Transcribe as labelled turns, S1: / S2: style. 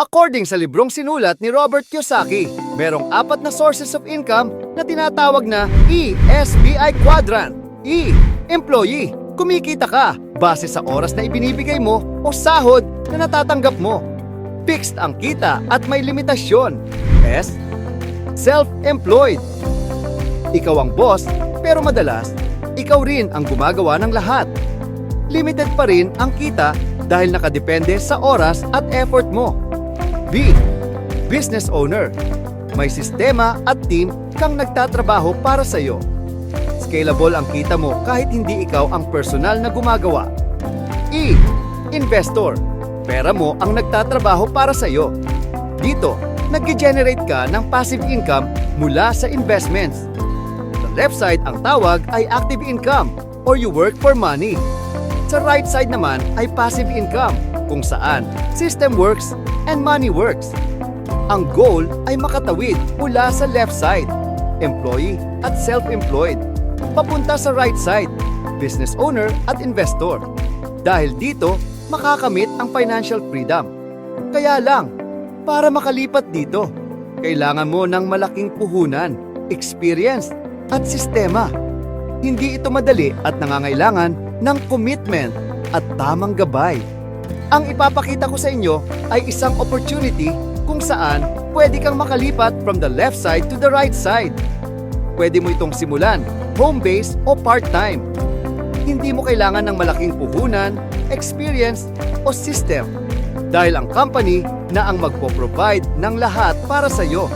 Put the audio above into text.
S1: According sa librong sinulat ni Robert Kiyosaki, merong apat na sources of income na tinatawag na ESBI Quadrant. E. Employee. Kumikita ka base sa oras na ibinibigay mo o sahod na natatanggap mo. Fixed ang kita at may limitasyon. S. Self-employed. Ikaw ang boss, pero madalas, ikaw rin ang gumagawa ng lahat. Limited pa rin ang kita dahil nakadepende sa oras at effort mo. B. Business owner. May sistema at team kang nagtatrabaho para sa iyo. Scalable ang kita mo kahit hindi ikaw ang personal na gumagawa. E. Investor. Pera mo ang nagtatrabaho para sa iyo. Dito, nag-generate ka ng passive income mula sa investments. Sa left side ang tawag ay active income or you work for money. Sa right side naman ay passive income kung saan system works and money works. Ang goal ay makatawid mula sa left side, employee at self-employed, papunta sa right side, business owner at investor. Dahil dito, makakamit ang financial freedom. Kaya lang, para makalipat dito, kailangan mo ng malaking puhunan, experience at sistema. Hindi ito madali at nangangailangan ng commitment at tamang gabay. Ang ipapakita ko sa inyo ay isang opportunity kung saan pwede kang makalipat from the left side to the right side. Pwede mo itong simulan, home-based o part-time. Hindi mo kailangan ng malaking puhunan, experience o system dahil ang company na ang magpo-provide ng lahat para sa iyo.